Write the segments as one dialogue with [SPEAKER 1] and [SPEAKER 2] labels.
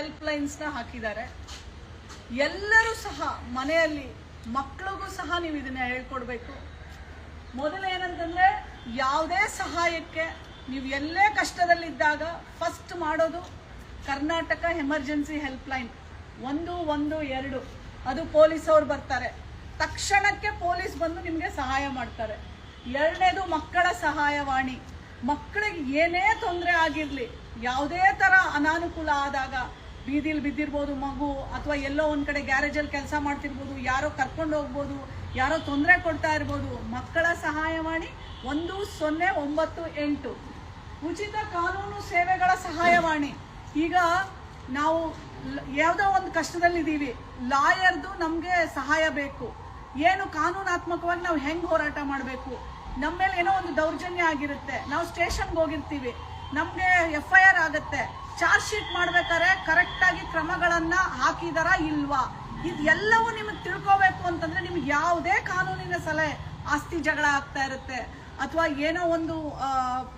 [SPEAKER 1] Help ಲೈನ್ಸ್ನ ಹಾಕಿದ್ದಾರೆ. ಎಲ್ಲರೂ ಸಹ ಮನೆಯಲ್ಲಿ ಮಕ್ಕಳಿಗೂ ಸಹ ನೀವು ಇದನ್ನ ಹೇಳ್ಕೊಡ್ಬೇಕು. ಮೊದಲೇನಂತಂದ್ರೆ ಯಾವುದೇ ಸಹಾಯಕ್ಕೆ ನೀವು ಎಲ್ಲೇ ಕಷ್ಟದಲ್ಲಿದ್ದಾಗ ಫಸ್ಟ್ ಮಾಡೋದು ಕರ್ನಾಟಕ ಎಮರ್ಜೆನ್ಸಿ ಹೆಲ್ಪ್ ಲೈನ್ ಒಂದು ಒಂದು, ಎರಡು. ಅದು ಪೊಲೀಸ್ ಅವ್ರು ಬರ್ತಾರೆ. ತಕ್ಷಣಕ್ಕೆ ಪೊಲೀಸ್ ಬಂದು ನಿಮಗೆ ಸಹಾಯ ಮಾಡ್ತಾರೆ. ಎರಡನೇದು ಮಕ್ಕಳ ಸಹಾಯವಾಣಿ. ಮಕ್ಕಳಿಗೆ ಏನೇ ತೊಂದರೆ ಆಗಿರಲಿ, ಯಾವುದೇ ಥರ ಅನಾನುಕೂಲ ಆದಾಗ ಬೀದಿಲಿ ಬಿದ್ದಿರ್ಬೋದು, ಮಗು ಅಥವಾ ಎಲ್ಲೋ ಒಂದು ಕಡೆ ಗ್ಯಾರೇಜಲ್ಲಿ ಕೆಲಸ ಮಾಡ್ತಿರ್ಬೋದು, ಯಾರೋ ಕರ್ಕೊಂಡು ಹೋಗ್ಬೋದು, ಯಾರೋ ತೊಂದರೆ ಕೊಡ್ತಾ ಇರ್ಬೋದು, ಮಕ್ಕಳ ಸಹಾಯವಾಣಿ ಒಂದು ಸೊನ್ನೆ ಒಂಬತ್ತು ಎಂಟು. ಉಚಿತ ಕಾನೂನು ಸೇವೆಗಳ ಸಹಾಯವಾಣಿ ಈಗ ನಾವು ಯಾವುದೋ ಒಂದು ಕಷ್ಟದಲ್ಲಿದ್ದೀವಿ ಲಾಯರ್ದು ನಮಗೆ ಸಹಾಯ ಬೇಕು. ಏನು ಕಾನೂನಾತ್ಮಕವಾಗಿ ನಾವು ಹೆಂಗೆ ಹೋರಾಟ ಮಾಡಬೇಕು? ನಮ್ಮ ಮೇಲೆ ಏನೋ ಒಂದು ದೌರ್ಜನ್ಯ ಆಗಿರುತ್ತೆ. ನಾವು ಸ್ಟೇಷನ್ಗೆ ಹೋಗಿರ್ತೀವಿ. ನಮಗೆ ಎಫ್ ಐ ಆರ್ ಆಗುತ್ತೆ. ಚಾರ್ಜ್ ಶೀಟ್ ಮಾಡ್ಬೇಕಾದ್ರೆ ಕರೆಕ್ಟಾಗಿ ಕ್ರಮಗಳನ್ನ ಹಾಕಿದಾರ ಇಲ್ವಾ? ಇದೆಲ್ಲವೂ ನಿಮಗೆ ತಿಳ್ಕೋಬೇಕು ಅಂತಂದ್ರೆ ನಿಮ್ಗೆ ಯಾವುದೇ ಕಾನೂನಿನ ಸಲಹೆ ಆಸ್ತಿ ಜಗಳ ಆಗ್ತಾ ಇರುತ್ತೆ. ಅಥವಾ ಏನೋ ಒಂದು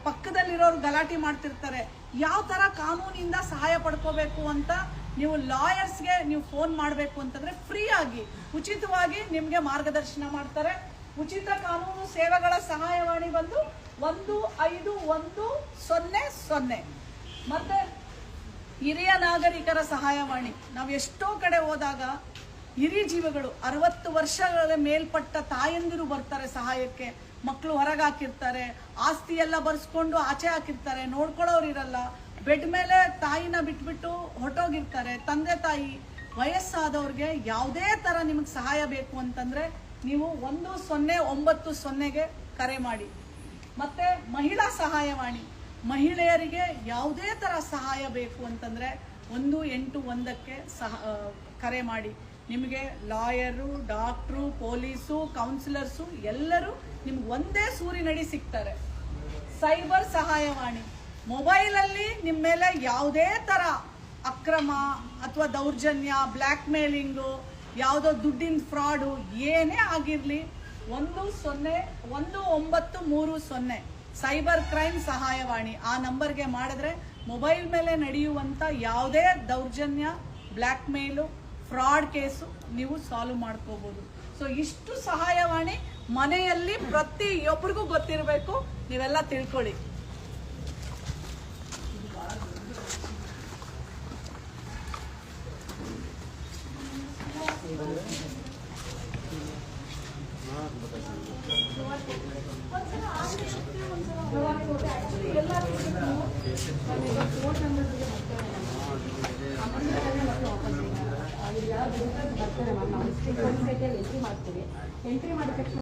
[SPEAKER 1] ಪಕ್ಕದಲ್ಲಿರೋರು ಗಲಾಟೆ ಮಾಡ್ತಿರ್ತಾರೆ. ಯಾವ ತರ ಕಾನೂನಿಂದ ಸಹಾಯ ಪಡ್ಕೋಬೇಕು ಅಂತ ನೀವು ಲಾಯರ್ಸ್ಗೆ ನೀವು ಫೋನ್ ಮಾಡಬೇಕು ಅಂತಂದ್ರೆ ಫ್ರೀ ಆಗಿ, ಉಚಿತವಾಗಿ ನಿಮ್ಗೆ ಮಾರ್ಗದರ್ಶನ ಮಾಡ್ತಾರೆ. ಉಚಿತ ಕಾನೂನು ಸೇವೆಗಳ ಸಹಾಯವಾಣಿ ಬಂದು ಒಂದು ಐದು ಒಂದು ಸೊನ್ನೆ ಸೊನ್ನೆ. ಮತ್ತೆ ಹಿರಿಯ ನಾಗರಿಕರ ಸಹಾಯವಾಣಿ ನಾವು ಎಷ್ಟೋ ಕಡೆ ಹೋದಾಗ ಹಿರಿಯ ಜೀವಗಳು ಅರವತ್ತು ವರ್ಷಗಳ ಮೇಲ್ಪಟ್ಟ ತಾಯಂದಿರು ಬರ್ತಾರೆ ಸಹಾಯಕ್ಕೆ. ಮಕ್ಕಳು ಹೊರಗೆ ಹಾಕಿರ್ತಾರೆ ಆಸ್ತಿ ಎಲ್ಲ ಬರ್ಸ್ಕೊಂಡು ಆಚೆ ಹಾಕಿರ್ತಾರೆ ನೋಡ್ಕೊಳ್ಳೋರು ಇರಲ್ಲ. ಬೆಡ್ ಮೇಲೆ ತಾಯಿನ ಬಿಟ್ಬಿಟ್ಟು ಹೊಟ್ಟೋಗಿರ್ತಾರೆ ತಂದೆ ತಾಯಿ ವಯಸ್ಸಾದವ್ರಿಗೆ ಯಾವುದೇ ಥರ ನಿಮಗೆ ಸಹಾಯ ಬೇಕು ಅಂತಂದರೆ ನೀವು ಒಂದು ಸೊನ್ನೆ ಒಂಬತ್ತು ಸೊನ್ನೆಗೆ ಕರೆ ಮಾಡಿ. ಮತ್ತು ಮಹಿಳಾ ಸಹಾಯವಾಣಿ ಮಹಿಳೆಯರಿಗೆ ಯಾವುದೇ ಥರ ಸಹಾಯ ಬೇಕು ಅಂತಂದರೆ ಒಂದು ಎಂಟು ಒಂದಕ್ಕೆ ಸಹ ಕರೆ ಮಾಡಿ. ನಿಮಗೆ ಲಾಯರು, ಡಾಕ್ಟ್ರು, ಪೊಲೀಸು, ಕೌನ್ಸಿಲರ್ಸು ಎಲ್ಲರೂ ನಿಮ್ಗೆ ಒಂದೇ ಸೂರಿನಡಿ ಸಿಗ್ತಾರೆ. ಸೈಬರ್ ಸಹಾಯವಾಣಿ. ಮೊಬೈಲಲ್ಲಿ ನಿಮ್ಮ ಮೇಲೆ ಯಾವುದೇ ಥರ ಅಕ್ರಮ ಅಥವಾ ದೌರ್ಜನ್ಯ ಬ್ಲ್ಯಾಕ್ ಮೇಲಿಂಗು ಯಾವುದೋ ದುಡ್ಡಿನ ಫ್ರಾಡು ಏನೇ ಆಗಿರಲಿ, ಒಂದು ಸೊನ್ನೆ, ಒಂದು ಒಂಬತ್ತು ಮೂರು ಸೊನ್ನೆ ಸೈಬರ್ ಕ್ರೈಮ್ ಸಹಾಯವಾಣಿ. ಆ ನಂಬರ್ಗೆ ಮಾಡಿದ್ರೆ ಮೊಬೈಲ್ ಮೇಲೆ ನಡೆಯುವಂಥ ಯಾವುದೇ ದೌರ್ಜನ್ಯ ಬ್ಲ್ಯಾಕ್ ಮೇಲು ಫ್ರಾಡ್ ಕೇಸು ನೀವು ಸಾಲ್ವ್ ಮಾಡ್ಕೋಬೋದು. ಸೊ ಇಷ್ಟು ಸಹಾಯವಾಣಿ ಮನೆಯಲ್ಲಿ ಪ್ರತಿಯೊಬ್ಬರಿಗೂ ಗೊತ್ತಿರಬೇಕು. ನೀವೆಲ್ಲ ತಿಳ್ಕೊಳ್ಳಿ
[SPEAKER 2] ಎಂಟ್ರಿ ಮಾಡ್ತೀವಿ ಎಂಟ್ರಿ ಮಾಡಿದ ತಕ್ಷಣ